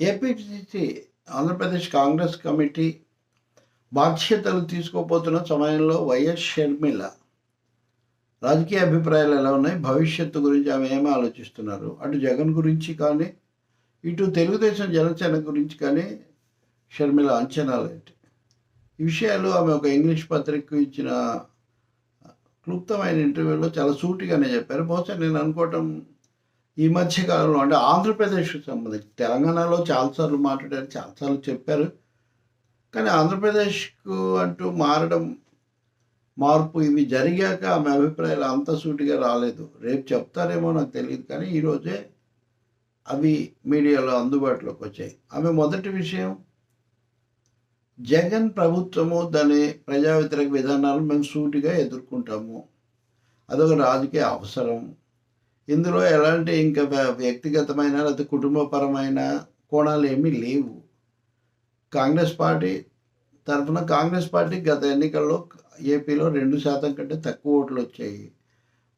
APCC Andhra Pradesh Congress committee బాధ్యతలు తీసుకోపోతున్న సమయంలో YS Sharmila రాజకీయ అభిప్రాయాలు ఎలా ఉన్నాయి? భవిష్యత్తు గురించి ఆమె ఏమి ఆలోచిస్తున్నారు? అటు జగన్ గురించి కానీ ఇటు తెలుగుదేశం జనసేన గురించి కానీ షర్మిల అంచనాలు ఏంటి? ఈ విషయాలు ఆమె ఒక ఇంగ్లీష్ పత్రికకు ఇచ్చిన క్లుప్తమైన ఇంటర్వ్యూలో చాలా సూటిగానే చెప్పారు. బహుశా నేను అనుకోవటం ఈ మధ్య కాలంలో అంటే ఆంధ్రప్రదేశ్కి సంబంధించి తెలంగాణలో చాలాసార్లు మాట్లాడారు చాలాసార్లు చెప్పారు. కానీ ఆంధ్రప్రదేశ్కు అంటూ మారడం మార్పు ఇవి జరిగాక ఆమె అభిప్రాయాలు అంత సూటిగా రాలేదు. రేపు చెప్తారేమో నాకు తెలియదు. కానీ ఈరోజే అవి మీడియాలో అందుబాటులోకి వచ్చాయి. ఆమె మొదటి విషయం జగన్ ప్రభుత్వము దాని ప్రజా వ్యతిరేక విధానాలు మేము సూటిగా ఎదుర్కొంటాము. అదొక రాజకీయ అవసరం. ఇందులో ఎలాంటి ఇంకా వ్య- వ్యక్తిగతమైన లేకపోతే కుటుంబపరమైన కోణాలు ఏమీ లేవు. కాంగ్రెస్ పార్టీ తరఫున కాంగ్రెస్ పార్టీ గత ఎన్నికల్లో ఏపీలో రెండు శాతం కంటే తక్కువ ఓట్లు వచ్చాయి.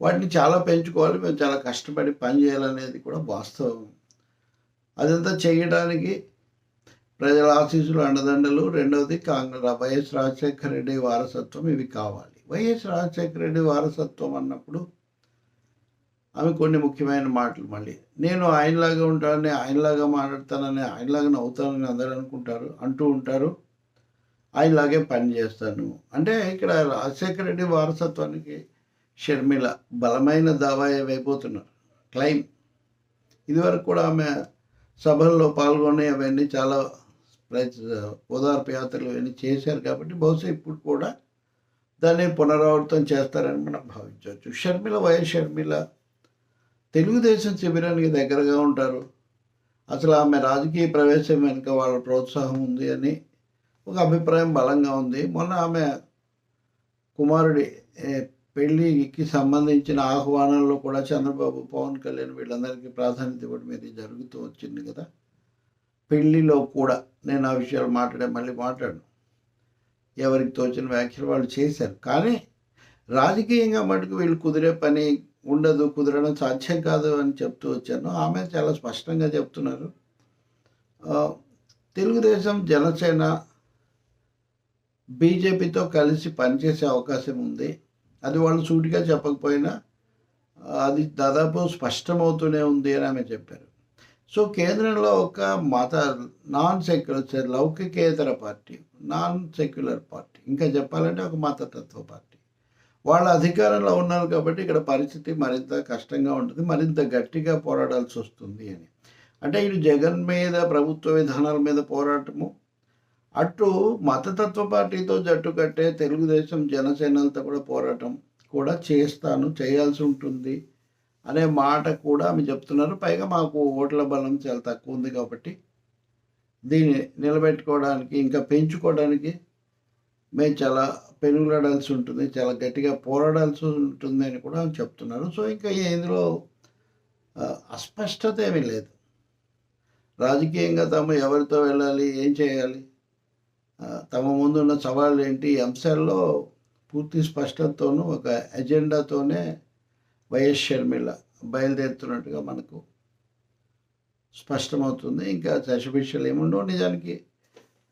వాటిని చాలా పెంచుకోవాలి మేము చాలా కష్టపడి పని చేయాలనేది కూడా వాస్తవం. అదంతా చేయడానికి ప్రజల ఆశీస్సులు అండదండలు. రెండవది కాంగ్రెస్ వైఎస్ రాజశేఖర రెడ్డి వారసత్వం ఇవి కావాలి. వైఎస్ రాజశేఖర రెడ్డి వారసత్వం అన్నప్పుడు ఆమె కొన్ని ముఖ్యమైన మాటలు మళ్ళీ. నేను ఆయనలాగా ఉంటానని ఆయనలాగా మాట్లాడతానని ఆయనలాగా నవ్వుతానని అందరూ అనుకుంటారు అంటూ ఉంటారు. ఆయనలాగే పని చేస్తాను. అంటే ఇక్కడ రాజశేఖర రెడ్డి వారసత్వానికి షర్మిల బలమైన దావా అయిపోతున్నారు. క్లైమ్ ఇదివరకు కూడా ఆమె సభల్లో పాల్గొని అవన్నీ చాలా ప్రయత్ ఓదార్పు యాత్రలు అవన్నీ చేశారు కాబట్టి బహుశా ఇప్పుడు కూడా దాన్ని పునరావృతం చేస్తారని మనం భావించవచ్చు. షర్మిల వైఎస్ షర్మిల తెలుగుదేశం శిబిరానికి దగ్గరగా ఉంటారు. అసలు ఆమె రాజకీయ ప్రవేశం వెనుక వాళ్ళ ప్రోత్సాహం ఉంది అని ఒక అభిప్రాయం బలంగా ఉంది. మొన్న ఆమె కుమారుడి పెళ్ళికి సంబంధించిన ఆహ్వానంలో కూడా చంద్రబాబు పవన్ కళ్యాణ్ వీళ్ళందరికీ ప్రాధాన్యత ఇవ్వడం ఇది జరుగుతూ వచ్చింది కదా. పెళ్ళిలో కూడా నేను ఆ విషయాలు మాట్లాడే మళ్ళీ మాట్లాడను. ఎవరికి తోచిన వ్యాఖ్యలు వాళ్ళు చేశారు. కానీ రాజకీయంగా మటుకు వీళ్ళు కుదిరే పని ఉండదు కుదరడం సాధ్యం కాదు అని చెప్తూ వచ్చాను. ఆమె చాలా స్పష్టంగా చెప్తున్నారు. తెలుగుదేశం జనసేన బీజేపీతో కలిసి పనిచేసే అవకాశం ఉంది. అది వాళ్ళు సూటిగా చెప్పకపోయినా అది దాదాపు స్పష్టమవుతూనే ఉంది అని ఆమె చెప్పారు. సో కేంద్రంలో ఒక మత నాన్ సెక్యులర్ లౌకికేతర పార్టీ నాన్ సెక్యులర్ పార్టీ ఇంకా చెప్పాలంటే ఒక మతతత్వ పార్టీ. వాళ్ళ అధికారంలో ఉన్నారు కాబట్టి ఇక్కడ పరిస్థితి మరింత కష్టంగా ఉంటుంది మరింత గట్టిగా పోరాడాల్సి వస్తుంది అని. అంటే ఇటు జగన్ మీద ప్రభుత్వ విధానాల మీద పోరాటము అటు మతతత్వ పార్టీతో జట్టు కట్టే తెలుగుదేశం జనసేనలతో కూడా పోరాటం కూడా చేస్తాను చేయాల్సి ఉంటుంది అనే మాట కూడా ఆమె చెప్తున్నారు. పైగా మాకు ఓట్ల బలం చాలా తక్కువ ఉంది కాబట్టి దీన్ని నిలబెట్టుకోవడానికి ఇంకా పెంచుకోవడానికి మేము చాలా పెనుగులాడాల్సి ఉంటుంది చాలా గట్టిగా పోరాడాల్సి ఉంటుంది అని కూడా చెప్తున్నారు. సో ఇంకా ఇందులో అస్పష్టత ఏమీ లేదు. రాజకీయంగా తాము ఎవరితో వెళ్ళాలి ఏం చేయాలి తమ ముందున్న సవాళ్ళు ఏంటి ఈ అంశాల్లో పూర్తి స్పష్టతతోనూ ఒక ఎజెండాతోనే వైఎస్ షర్మిల బయలుదేరుతున్నట్టుగా మనకు స్పష్టమవుతుంది. ఇంకా శశభిషలు ఏముండవు నిజానికి.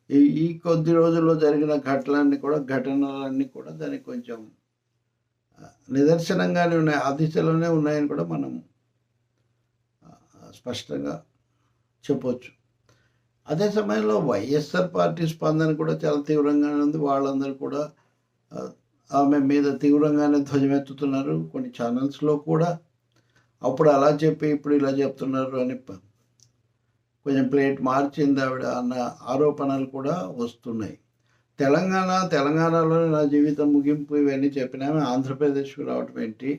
ఈ ఈ కొద్ది రోజుల్లో జరిగిన ఘటనలన్నీ కూడా ఘటనలన్నీ కూడా దానికి కొంచెం నిదర్శనంగానే ఉన్నాయి ఆ దిశలోనే ఉన్నాయని కూడా మనం స్పష్టంగా చెప్పవచ్చు అదే సమయంలో వైఎస్ఆర్ పార్టీ స్పందన కూడా చాలా తీవ్రంగానే ఉంది. వాళ్ళందరూ కూడా ఆమె మీద తీవ్రంగానే ధ్వజమెత్తుతున్నారు. కొన్ని ఛానల్స్లో కూడా. అప్పుడు అలా చెప్పి ఇప్పుడు ఇలా చెప్తున్నారు అని కొంచెం ప్లేట్ మార్చింది ఆవిడ అన్న ఆరోపణలు కూడా వస్తున్నాయి. తెలంగాణ తెలంగాణలోనే నా జీవితం ముగింపు ఇవన్నీ చెప్పినామే ఆంధ్రప్రదేశ్కి రావటం ఏంటి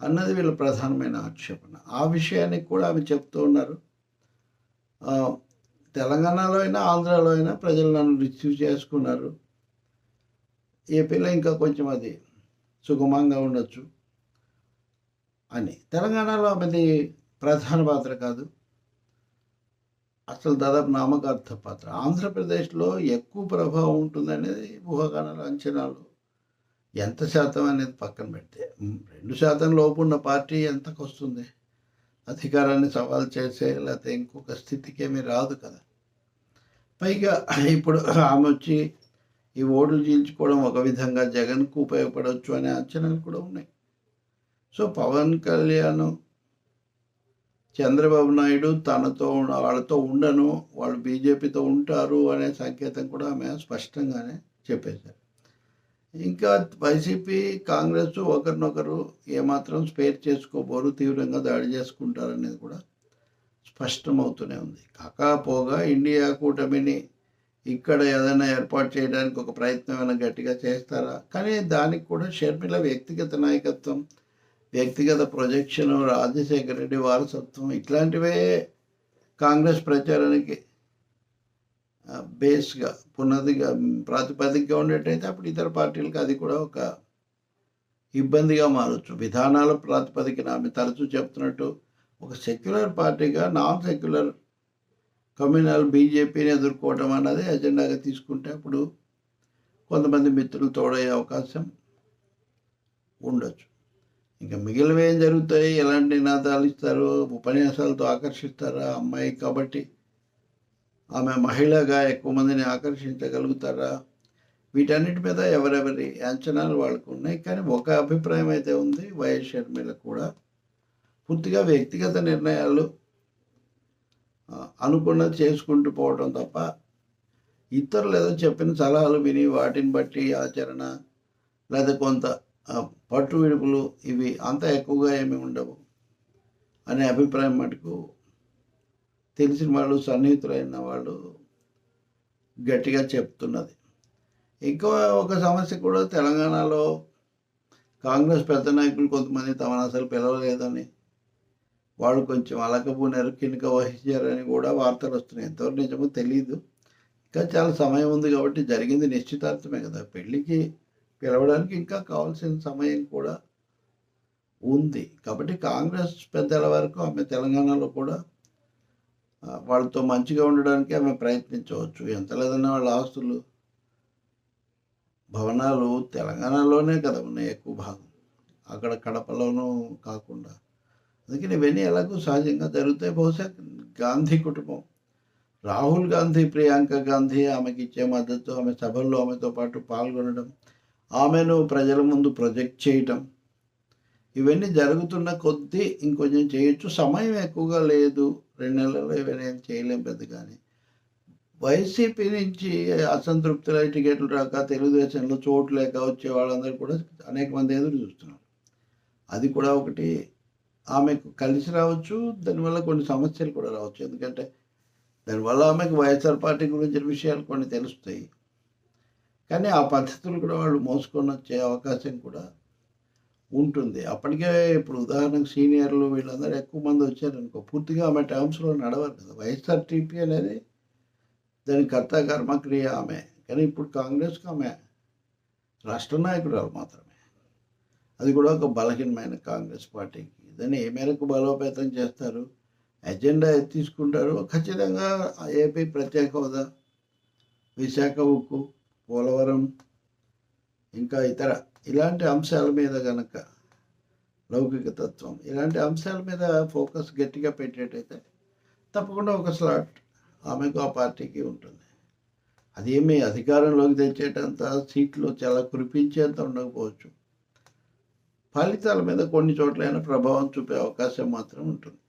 అన్నది వీళ్ళ ప్రధానమైన ఆక్షేపణ. ఆ విషయానికి కూడా ఆమె చెప్తూ ఉన్నారు. తెలంగాణలో అయినా ఆంధ్రాలో అయినా ప్రజలు నన్ను రిసీవ్ చేసుకున్నారు. ఏపీలో ఇంకా కొంచెం అది సుగమంగా ఉండొచ్చు అని. తెలంగాణలో ఆమెది ప్రధాన పాత్ర కాదు. అసలు దాదాపు నామకార్థ పాత్ర. ఆంధ్రప్రదేశ్లో ఎక్కువ ప్రభావం ఉంటుందనేది ఊహాగానాలు అంచనాలు. ఎంత శాతం అనేది పక్కన పెడితే రెండు శాతం లోపు ఉన్న పార్టీ ఎంతకు వస్తుంది? అధికారాన్ని సవాల్ చేసే లేకపోతే ఇంకొక స్థితికి ఏమీ రాదు కదా. పైగా ఇప్పుడు ఆమె వచ్చి ఈ ఓట్లు చీల్చుకోవడం ఒక విధంగా జగన్కు ఉపయోగపడవచ్చు అనే అంచనాలు కూడా ఉన్నాయి. సో పవన్ కళ్యాణ్ చంద్రబాబు నాయుడు తనతో వాళ్ళతో ఉండను వాళ్ళు బీజేపీతో ఉంటారు అనే సంకేతం కూడా ఆమె స్పష్టంగానే చెప్పేశారు. ఇంకా వైసీపీ కాంగ్రెస్ ఒకరినొకరు ఏమాత్రం స్పేర్ చేసుకోబోరు తీవ్రంగా దాడి చేసుకుంటారనేది కూడా స్పష్టమవుతూనే ఉంది. కాకపోగా ఇండియా కూటమిని ఇక్కడ ఏదైనా ఏర్పాటు చేయడానికి ఒక ప్రయత్నం ఏమైనా గట్టిగా చేస్తారా? కానీ దానికి కూడా షర్మిల వ్యక్తిగత నాయకత్వం వ్యక్తిగత ప్రొజెక్షన్ రాజశేఖర రెడ్డి వారసత్వం ఇట్లాంటివే కాంగ్రెస్ ప్రచారానికి బేస్గా పునాదిగా ప్రాతిపదికగా ఉండేటైతే అప్పుడు ఇతర పార్టీలకు అది కూడా ఒక ఇబ్బందిగా మారచ్చు. విధానాల ప్రాతిపదికన ఆమె తరచూ చెప్తున్నట్టు ఒక సెక్యులర్ పార్టీగా నాన్ సెక్యులర్ కమ్యూనల్ బీజేపీని ఎదుర్కోవడం అన్నది ఎజెండాగా తీసుకుంటే అప్పుడు కొంతమంది మిత్రులు తోడయ్యే అవకాశం ఉండొచ్చు. ఇంకా మిగిలినవి ఏం జరుగుతాయి? ఎలాంటి నినాదాలు ఇస్తారు ఉపన్యాసాలతో ఆకర్షిస్తారా అమ్మాయి కాబట్టి? ఆమె మహిళగా ఎక్కువ మందిని ఆకర్షించగలుగుతారా? వీటన్నిటి మీద ఎవరెవరి అంచనాలు వాళ్ళకు ఉన్నాయి. కానీ ఒక అభిప్రాయం అయితే ఉంది. వైఎస్ షర్మిల కూడా. పూర్తిగా వ్యక్తిగత నిర్ణయాలు అనుకున్నది చేసుకుంటూ పోవడం తప్ప ఇతరులు ఏదో చెప్పిన సలహాలు విని వాటిని బట్టి ఆచరణ లేదా కొంత పట్టు విడుపులు ఇవి అంత ఎక్కువగా ఏమి ఉండవు అనే అభిప్రాయం మటుకు తెలిసిన వాళ్ళు సన్నిహితులైన వాళ్ళు గట్టిగా చెప్తున్నది. ఇంకో ఒక సమస్య కూడా తెలంగాణలో కాంగ్రెస్ పెద్ద నాయకులు కొంతమంది తమను అసలు పిలవలేదని వాళ్ళు కొంచెం అలకపోయినారు కినుక వహించారని కూడా వార్తలు వస్తున్నాయి. ఎంతవరకు నిజమో తెలియదు ఇంకా చాలా సమయం ఉంది కాబట్టి జరిగింది నిశ్చితార్థమే కదా. పెళ్ళికి పిలవడానికి ఇంకా కావాల్సిన సమయం కూడా ఉంది. కాబట్టి కాంగ్రెస్ పెద్దల వరకు ఆమె తెలంగాణలో కూడా వాళ్ళతో మంచిగా ఉండడానికి ఆమె ప్రయత్నించవచ్చు. ఎంత లేదన్నా వాళ్ళ ఆస్తులు భవనాలు తెలంగాణలోనే కదా ఉన్నాయి ఎక్కువ భాగం. అక్కడ కడపలోనూ కాకుండా. అందుకని ఇవన్నీ ఎలాగో సహజంగా జరుగుతాయి. బహుశా గాంధీ కుటుంబం రాహుల్ గాంధీ ప్రియాంక గాంధీ ఆమెకి ఇచ్చే మద్దతు ఆమె సభల్లో ఆమెతో పాటు పాల్గొనడం ఆమెను ప్రజల ముందు ప్రొజెక్ట్ చేయటం. ఇవన్నీ జరుగుతున్న కొద్దీ ఇంకొంచెం చేయొచ్చు. సమయం ఎక్కువగా లేదు. రెండు నెలల్లో ఇవన్నీ ఏం చేయలేం పెద్ద కానీ వైసీపీ నుంచి అసంతృప్తుల టికెట్లు రాక తెలుగుదేశంలో చోటు లేక వచ్చే వాళ్ళందరూ కూడా అనేక మంది ఎదురు చూస్తున్నారు. అది కూడా ఒకటి. ఆమెకు కలిసి రావచ్చు. దానివల్ల కొన్ని సమస్యలు కూడా రావచ్చు. ఎందుకంటే దానివల్ల ఆమెకు వైఎస్ఆర్ పార్టీ గురించిన విషయాలు కొన్ని తెలుస్తాయి. కానీ ఆ పద్ధతులు కూడా వాళ్ళు మోసుకొని వచ్చే అవకాశం కూడా ఉంటుంది. అప్పటికే ఇప్పుడు ఉదాహరణకు సీనియర్లు వీళ్ళందరూ ఎక్కువ మంది వచ్చారనుకో పూర్తిగా ఆమె టర్మ్స్లో నడవరు కదా. వైఎస్ఆర్ టీపీ అనేది దాని కర్త కర్మక్రియ ఆమె. కానీ ఇప్పుడు కాంగ్రెస్కి ఆమె రాష్ట్ర నాయకురాలు మాత్రమే. అది కూడా ఒక బలహీనమైన కాంగ్రెస్ పార్టీకి. దాన్ని ఏ మేరకు బలోపేతం చేస్తారు? ఎజెండా తీసుకుంటారు? ఖచ్చితంగా ఏపీ ప్రత్యేక హోదా విశాఖ ఉక్కు పోలవరం ఇంకా ఇతర ఇలాంటి అంశాల మీద గనక లౌకిక తత్వం ఇలాంటి అంశాల మీద ఫోకస్ గట్టిగా పెట్టేటైతే తప్పకుండా ఒక స్లాట్ ఆమెకు ఆ పార్టీకి ఉంటుంది. అదేమీ అధికారంలోకి తెచ్చేటంత సీట్లు చాలా కురిపించేంత ఉండకపోవచ్చు. ఫలితాల మీద కొన్ని చోట్లైన ప్రభావం చూపే అవకాశం మాత్రం ఉంటుంది.